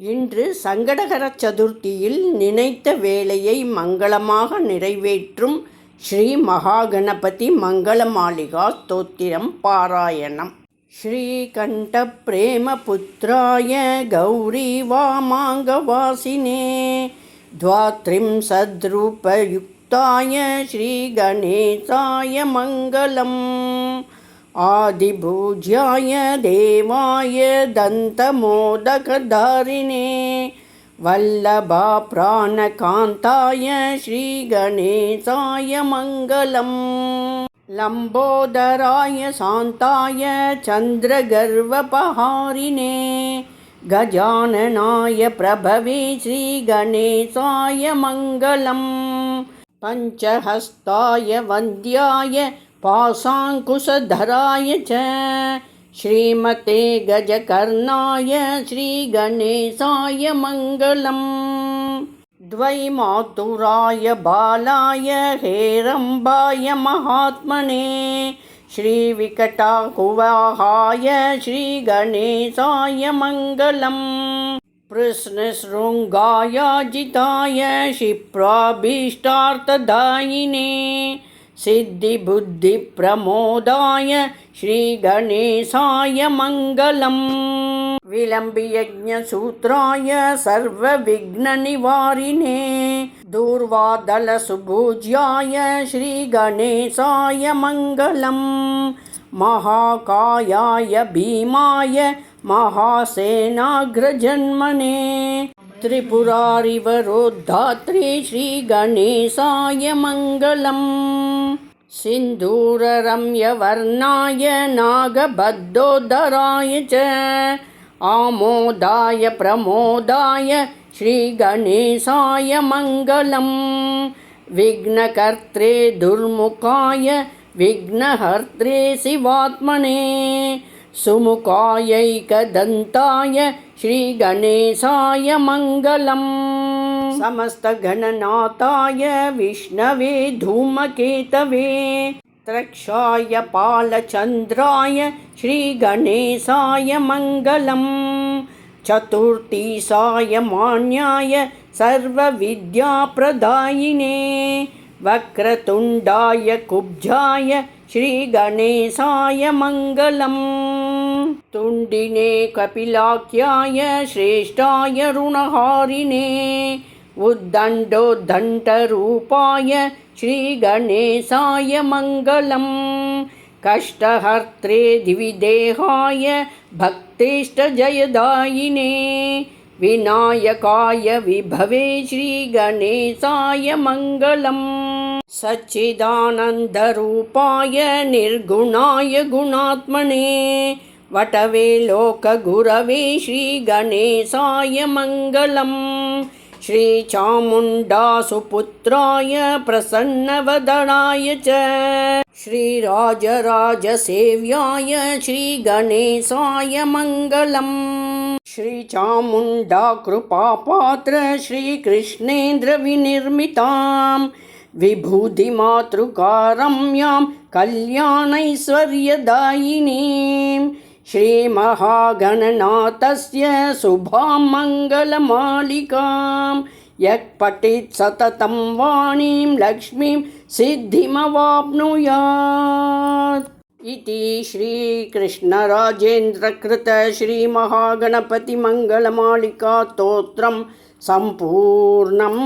இன்று சங்கடகர சதுர்த்தியில் நினைத்த வேலையை மங்களமாக நிறைவேற்றும் ஸ்ரீ மகாகணபதி மங்களமாளிகா ஸ்தோத்திரம் பாராயணம் श्रीकण्ठप्रेमपुत्राय गौरीवामाङ्गवासिने द्वात्रिंशद्रूपयुक्ताय श्रीगणेशाय मङ्गलम् आदिभूज्याय देवाय दन्तमोदकधारिणे वल्लभाप्राणकान्ताय श्रीगणेशाय मङ्गलम् लम्बोदराय शान्ताय चन्द्रगर्वपहारिणे गजाननाय प्रभवे श्रीगणेशाय मङ्गलम् पञ्चहस्ताय वन्द्याय पाशाङ्कुशधराय च श्रीमते गजकर्णाय श्रीगणेशाय मङ्गलम्। द्वैमातुराय बालाय हेरम्बाय महात्मने श्रीविकटाकुवाहाय श्रीगणेशाय मङ्गलम्। कृष्णशृङ्गायाजिताय क्षिप्राभीष्टार्थदायिने सिद्धिबुद्धिप्रमोदाय श्रीगणेशाय मङ्गलम्। विलम्बियज्ञसूत्राय सर्वविघ्ननिवारिणे दूर्वादलसुभुज्याय श्रीगणेशाय मङ्गलम्। महाकायाय भीमाय महासेनाग्रजन्मने त्रिपुरारिवरोद्धात्रे श्रीगणेशाय मङ्गलम्। सिन्दूररम्यवर्णाय नागबद्धोदराय च। आमोदाय प्रमोदाय श्रीगणेशाय मङ्गलम्। विघ्नकर्त्रे दुर्मुखाय विघ्नहर्त्रे शिवात्मने सुमुखायैकदन्ताय श्रीगणेशाय मङ्गलम्। समस्तगणनाथाय विष्णवे धूमकेतवे। त्रक्षाय पालचन्द्राय श्रीगणेशाय मङ्गलम्। चतुर्थीसाय मान्याय सर्वविद्याप्रदायिने। वक्रतुण्डाय कुब्जाय श्रीगणेशाय मङ्गलम् तुण्डिने कपिलाख्याय श्रेष्ठाय ऋणहारिणे उद्दण्डोद्दण्डरूपाय श्रीगणेशाय मङ्गलम्। कष्टहर्त्रे दिविदेहाय भक्तेष्टजयदायिने विनायकाय विभवे श्रीगणेशाय मङ्गलम्। सच्चिदानन्दरूपाय निर्गुणाय गुणात्मने वटवे लोकगुरवे श्रीगणेशाय मङ्गलम्। श्रीचामुण्डासुपुत्राय प्रसन्नवदनाय च। श्रीराजराजसेव्याय श्रीगणेशाय मङ्गलम्। श्रीचामुण्डाकृपापात्र श्रीकृष्णेन्द्रविनिर्मितां विभूतिमातृकारम्यां कल्याणैश्वर्यदायिनीं श्रीमहागणनाथस्य शुभां मङ्गलमालिकां यः पठेत् सततं वाणीं लक्ष्मीं सिद्धिमवाप्नुयात्। इति श्रीकृष्णराजेन्द्रकृत श्रीमहागणपतिमङ्गलमालिका स्तोत्रं सम्पूर्णम्